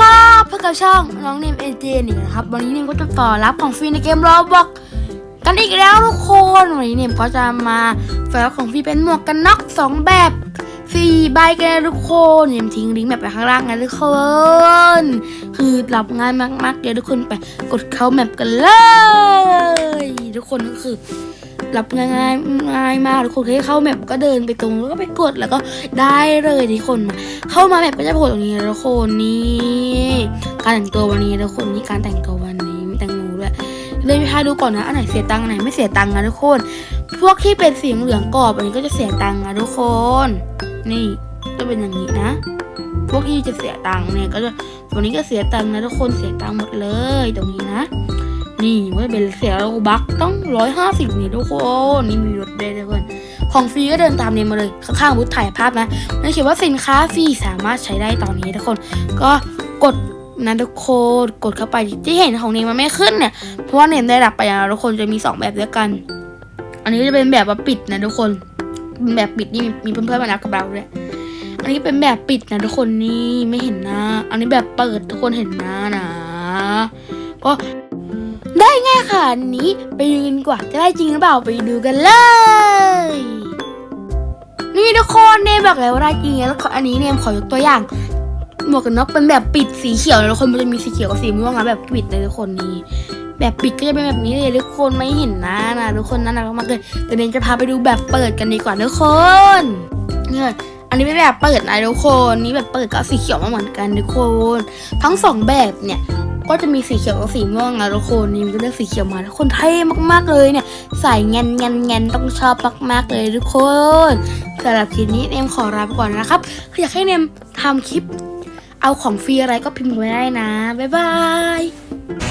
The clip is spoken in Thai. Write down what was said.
ครับเพื่อนกับช่องน้องเนมเอเจนี่นะครับ วันนี้เนมก็จะต่อรับของฟรีในเกมรอบอกกันอีกแล้วทุกคนวันนี้เนมก็จะมาแฟร์ของฟรีเป็นหมวกกันน็อกสองแบบสี่ใบกันทุกคนเนมทิ้งลิงก์แบบไปข้างล่างนะทุกคน คือรับง่ายมากๆเดี๋ยวทุกคนไปกดเข้าแมปกันเลย ทุกคนก็คือ รับง่ายง่ายง่ายมากทุกคนแค่เข้าแมปก็เดินไปตรงแล้วก็ไปกดแล้วก็ได้เลยทุกคนมาเข้ามาแมปก็จะโผล่ตรงนี้ทุกคนนี่การแต่งตัววันนี้ทุกคนนี่การแต่งตัววันนี้มีแตงโมด้วยเลยไปทาดูก่อนนะอันไหนเสียตังค์อันไหนไม่เสียตังค์นะทุกคน พวกที่เป็นสีเหลืองกรอบอันนี้ก็จะเสียตังค์นะทุกคน นี่ก็เป็นอย่างนี้นะพวกที่จะเสียตังค์เนี่ยก็จะวันนี้ก็เสียตังค์นะทุกคนเสียตังค์หมดเลยตรงนี้นะ นี่มันจะเป็นเสียโลบักต้องร้อยห้าสิบนี่ทุกคนนี่มีรถด้วยทุกคนของฟรีก็เดินตามเนี่ยมาเลยข้างๆบูธถ่ายภาพนะมันเขียนว่าสินค้าฟรีสามารถใช้ได้ตอนนี้ทุกคน ก็กดนะทุกคนกดเข้าไปที่เห็นของเนมมันไม่ขึ้นเนี่ยเพราะว่าเนมได้รับไปแล้วทุกคนจะมีสองแบบด้วยกัน อันนี้จะเป็นแบบว่าปิดนะทุกคนแบบปิดนี่มีเพื่อนๆมารับกับเราด้วยอันนี้เป็นแบบปิดนะทุกคนนี่ไม่เห็นน้าอันนี้แบบเปิดทุกคนเห็นหน้านะก็ ได้ง่ายค่ะอันนี้ไปดูกันกว่าจะได้จริงหรือเปล่าไปดูกันเลย นี่ทุกคนเนมบอกแล้วว่าได้จริงแล้วอันนี้เนมขอยกตัวอย่างหมวกกันน็อกเป็นแบบปิดสีเขียวนะทุกคนมันจะมีสีเขียวกับสีม่วงนะแบบปิดเลยทุกคนนี่แบบปิดก็จะเป็นแบบนี้เลยทุกคนไม่เห็นน้านะทุกคนน่ารักมากเลยแต่เนมจะพาไปดูแบบเปิดกันดีกว่าทุกคนเนี่ยอันนี้เป็นแบบเปิดนะทุกคนนี่แบบเปิดกับสีเขียวมาเหมือนกันทุกคน ทั้งสองแบบเนี่ย ก็จะมีสีเขียวกับสีม่วงนะทุกคนนี่ก็เลือกสีเขียวมาทุกคนเท่มากๆเลยเนี่ยใส่เงินเงินเงินต้องชอบมากๆเลยทุกคนสำหรับคลิปนี้เนมขอลาไปก่อนนะครับอยากให้เนมทำคลิป เอาของฟรีอะไรก็พิมพ์ไว้ได้นะบ๊ายบาย